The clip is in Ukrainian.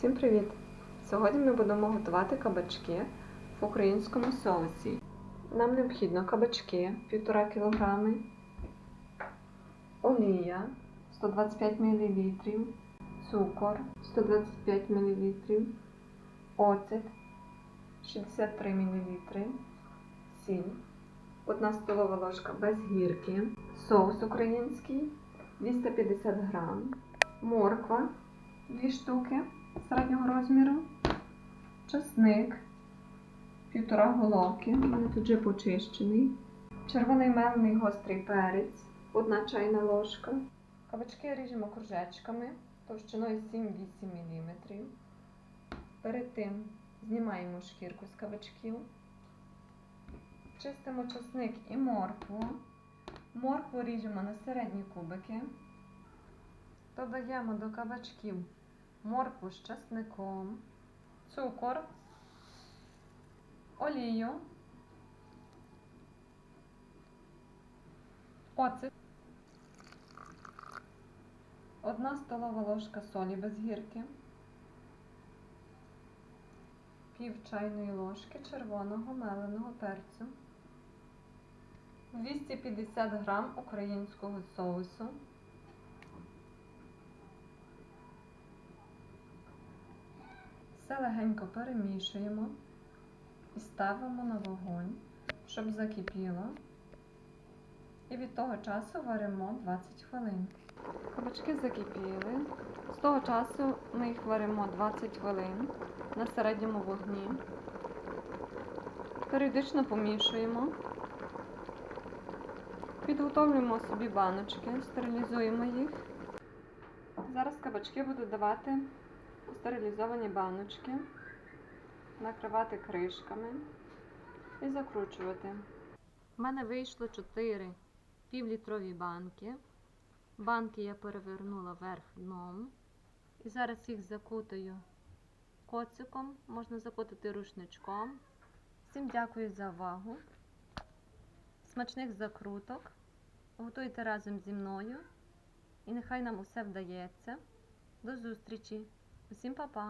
Всім привіт! Сьогодні ми будемо готувати кабачки в українському соусі. Нам необхідно кабачки 1,5 кг, олія 125 мл, цукор 125 мл, оцет 63 мл, сіль, 1 столова ложка без гірки, соус український 250 г, морква 2 штуки середнього розміру, часник, півтора головки, у мене тут вже почищений, червоний мелений гострий перець, одна чайна ложка. Кабачки ріжемо кружечками товщиною 7-8 мм. Перед тим знімаємо шкірку з кабачків, чистимо часник і моркву. Моркву ріжемо на середні кубики. Додаємо до кабачків моркву з часником, цукор, олію, оцет, одна столова ложка солі без гірки, пів чайної ложки червоного меленого перцю, 250 грам українського соусу. Все легенько перемішуємо і ставимо на вогонь, щоб закипіло. І від того часу варимо 20 хвилин. Кабачки закипіли. З того часу ми їх варимо 20 хвилин на середньому вогні. Періодично помішуємо. Підготовлюємо собі баночки, стерилізуємо їх. Зараз кабачки буду давати стерилізовані баночки, накривати кришками і закручувати. У мене вийшло 4 півлітрові банки. Банки я перевернула вверх дном. І зараз їх закутаю коциком, можна закутати рушничком. Всім дякую за увагу. Смачних закруток. Готуйте разом зі мною. І нехай нам усе вдається. До зустрічі! Усім па-па!